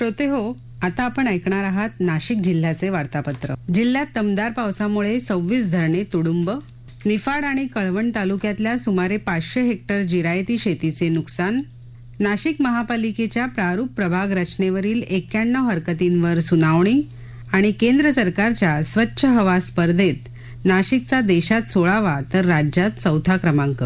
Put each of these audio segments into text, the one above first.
श्रोते हो आता आपण ऐकणार आहात नाशिक जिल्ह्याचे वार्तापत्र. जिल्ह्यात दमदार पावसामुळे सव्वीस धरणे तुडुंब निफाड आणि कळवण तालुक्यातल्या सुमारे पाचशे हेक्टर जिरायती शेतीचे नुकसान नाशिक महापालिकेच्या प्रारूप प्रभाग रचनेवरील एक्क्याण्णव हरकतींवर सुनावणी आणि केंद्र सरकारच्या स्वच्छ हवा स्पर्धेत नाशिकचा देशात सोळावा तर राज्यात चौथा क्रमांक.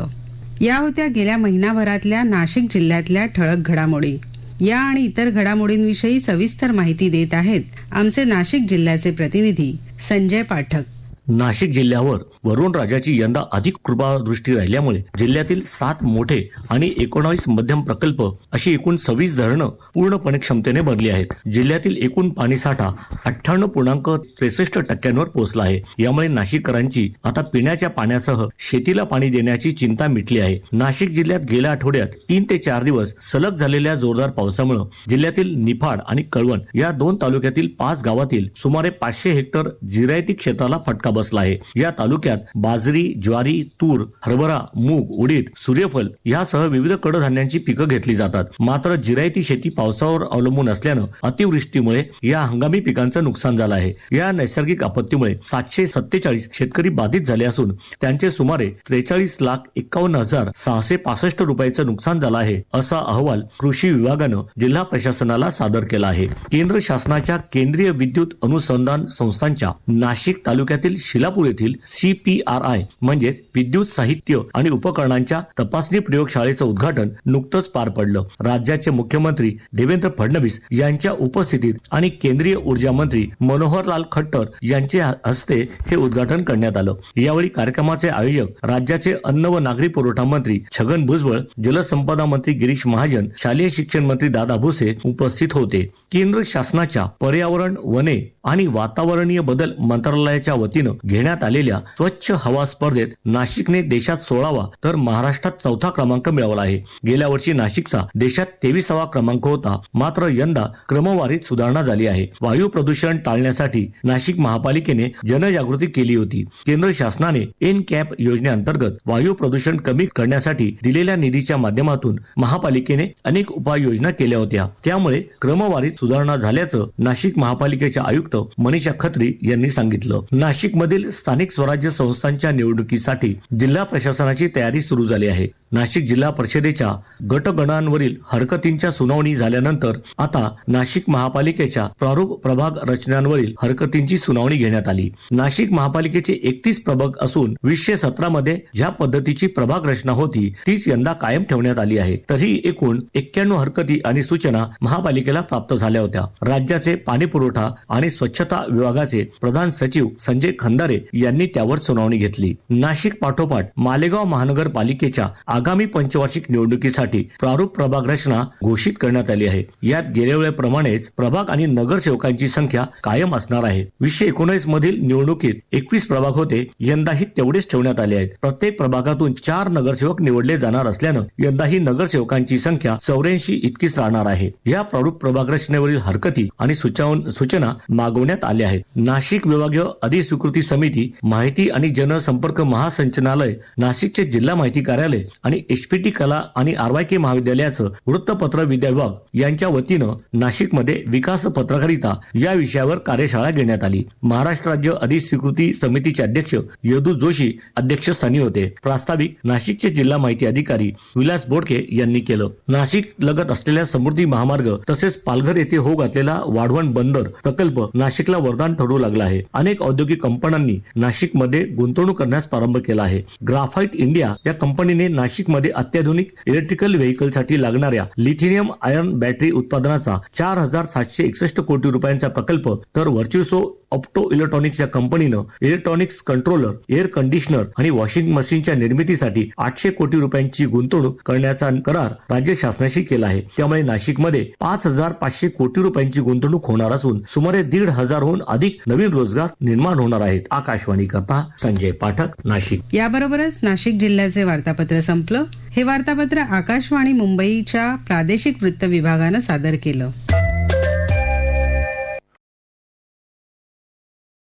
या होत्या गेल्या महिनाभरातल्या नाशिक जिल्ह्यातल्या ठळक घडामोडी. या आणि इतर घडामोडींविषयी सविस्तर माहिती देत आहेत आमचे नाशिक जिल्ह्याचे प्रतिनिधी संजय पाठक. नाशिक जिल्ह्यावर वरुण राजाची यंदा अधिक कृपादृष्टी राहिल्यामुळे जिल्ह्यातील सात मोठे आणि एकोणावीस मध्यम प्रकल्प अशी एकूण सव्वीस धरणं पूर्णपणे क्षमतेने भरली आहेत. जिल्ह्यातील एकूण पाणीसाठा अठ्ठ्याण्णव पूर्णांक त्रेसष्ट टक्क्यांवर पोहोचला आहे. यामुळे नाशिककरांची आता पिण्याच्या पाण्यासह शेतीला पाणी देण्याची चिंता मिटली आहे. नाशिक जिल्ह्यात गेल्या आठवड्यात तीन ते चार दिवस सलग झालेल्या जोरदार पावसामुळे जिल्ह्यातील निफाड आणि कळवण या दोन तालुक्यातील पाच गावातील सुमारे पाचशे हेक्टर जिरायती क्षेत्राला फटका बसला आहे. या तालुक्यात बाजरी ज्वारी तूर हरभरा मूग उडीद सूर्यफल यासह विविध कडधान्यांची पिकं घेतली जातात. मात्र जिरायती शेती पावसावर अवलंबून असल्यानं अतिवृष्टीमुळे या हंगामी पिकांचं नुकसान झालं आहे. या नैसर्गिक आपत्तीमुळे सातशे सत्तेचाळीस शेतकरी बाधित झाले असून त्यांचे सुमारे त्रेचाळीस लाख एकावन्न हजार सहाशे पासष्ट रुपयाचं नुकसान झालं आहे असा अहवाल कृषी विभागानं जिल्हा प्रशासनाला सादर केला आहे. केंद्र शासनाच्या केंद्रीय विद्युत अनुसंधान संस्थांच्या नाशिक तालुक्यातील शिलापूर येथील सीपीआरआय म्हणजेच विद्युत साहित्य आणि उपकरणांच्या तपासणी प्रयोगशाळेचं उद्घाटन नुकतंच पार पडलं. राज्याचे मुख्यमंत्री देवेंद्र फडणवीस यांच्या उपस्थितीत आणि केंद्रीय ऊर्जा मंत्री मनोहरलाल खट्टर यांच्या हस्ते हे उद्घाटन करण्यात आलं. यावेळी कार्यक्रमाचे आयोजक राज्याचे अन्न व नागरी पुरवठा मंत्री छगन भुजबळ जलसंपदा मंत्री गिरीश महाजन शालेय शिक्षण मंत्री दादा भुसे उपस्थित होते. केंद्र शासनाच्या पर्यावरण वने आणि वातावरणीय बदल मंत्रालयाच्या वतीनं घेण्यात आलेल्या स्वच्छ हवा स्पर्धेत नाशिकने देशात सोळावा तर महाराष्ट्रात चौथा क्रमांक मिळवला आहे. गेल्या वर्षी नाशिकचा देशात तेविसावा क्रमांक होता. मात्र यंदा क्रमवारीत सुधारणा झाली आहे. वायू प्रदूषण टाळण्यासाठी नाशिक महापालिकेने जनजागृती केली होती. केंद्र शासनाने एन कॅप योजनेअंतर्गत वायू प्रदूषण कमी करण्यासाठी दिलेल्या निधीच्या माध्यमातून महापालिकेने अनेक उपाययोजना केल्या होत्या. त्यामुळे क्रमवारीत सुधारणा झाल्याचं नाशिक महापालिकेच्या आयुक्त मनीषा खत्री यांनी सांगितलं. नाशिक मधील स्थानिक स्वराज्य संस्थांच्या निवडणुकीसाठी जिल्हा प्रशासनाची तयारी सुरू झाली आहे. नाशिक जिल्हा परिषदेच्या गटगणांवरील हरकतींच्या सुनावणी झाल्यानंतर आता नाशिक महापालिकेच्या प्रारूप प्रभाग रचनांवरील हरकतींची सुनावणी घेण्यात आली. नाशिक महापालिकेचे एकतीस प्रभाग असून वीसशे सतरा मध्ये ज्या पद्धतीची प्रभाग रचना होती तीच यंदा कायम ठेवण्यात आली आहे. तरी एकूण एक्क्याण्णव हरकती आणि सूचना महापालिकेला प्राप्त झाल्या होत्या. राज्याचे पाणी पुरवठा आणि स्वच्छता विभागाचे प्रधान सचिव संजय खंदारे यांनी त्यावर सुनावणी घेतली. नाशिक पाठोपाठ मालेगाव महानगरपालिकेच्या आगामी पंचवार्षिक निवडणुकीसाठी प्रारूप प्रभाग रचना घोषित करण्यात आली आहे. यात गेल्या वेळेप्रमाणेच प्रभाग आणि नगरसेवकांची संख्या कायम असणार आहे. वीसशे एकोणीस मधील निवडणुकीत एकवीस प्रभाग होते यंदाही तेवढेच ठेवण्यात आले आहेत. प्रत्येक प्रभागातून चार नगरसेवक निवडले जाणार असल्यानं यंदाही नगरसेवकांची संख्या चौऱ्याऐंशी इतकीच राहणार आहे. या प्रारूप प्रभाग रचनेवरील हरकती आणि सूचना सूचना मागवण्यात आले आहेत. नाशिक विभागीय अधिस्वीकृती समिती माहिती आणि जनसंपर्क महासंचनालय नाशिकचे जिल्हा माहिती कार्यालय आणि एचपीटी कला आणि आरवायके महाविद्यालयाचं वृत्तपत्र विद्या विभाग यांच्या वतीनं नाशिकमध्ये विकास पत्रकारिता या विषयावर कार्यशाळा घेण्यात आली. महाराष्ट्र राज्य अधिस्वीकृती समितीचे अध्यक्ष यदू जोशी अध्यक्षस्थानी होते. प्रास्ताविक नाशिकचे जिल्हा माहिती अधिकारी विलास बोडके यांनी केलं. नाशिक लगत असलेल्या समृद्धी महामार्ग तसेच पालघर येथे होऊ घातलेला वाढवण बंदर प्रकल्प नाशिकला वरदान ठरू लागला आहे. अनेक औद्योगिक कंपन्यांनी नाशिकमध्ये गुंतवणूक करण्यास प्रारंभ केला आहे. ग्राफाईट इंडिया या कंपनीने नाशिकमध्ये अत्याधुनिक इलेक्ट्रिकल व्हेकलसाठी लागणाऱ्या लिथिनियम आयर्न बॅटरी उत्पादनाचा चार हजार सातशे एकसष्ट कोटी रुपयांचा प्रकल्प तर व्हर्च्युसो ऑप्टो इलेक्ट्रॉनिक्स या कंपनीनं इलेक्ट्रॉनिक्स कंट्रोलर एअर कंडिशनर आणि वॉशिंग मशीनच्या निर्मितीसाठी आठशे कोटी रुपयांची गुंतवणूक करण्याचा करार राज्य शासनाशी केला आहे. त्यामुळे नाशिकमध्ये पाच हजार पाचशे कोटी रुपयांची गुंतवणूक होणार असून सुमारे दीड हजारहून अधिक नवीन रोजगार निर्माण होणार आहेत. आकाशवाणी करता संजय पाठक नाशिक. याबरोबरच नाशिक जिल्ह्याचे वार्तापत्र संपलं. हे वार्तापत्र आकाशवाणी मुंबईच्या प्रादेशिक वृत्त विभागानं सादर केलं.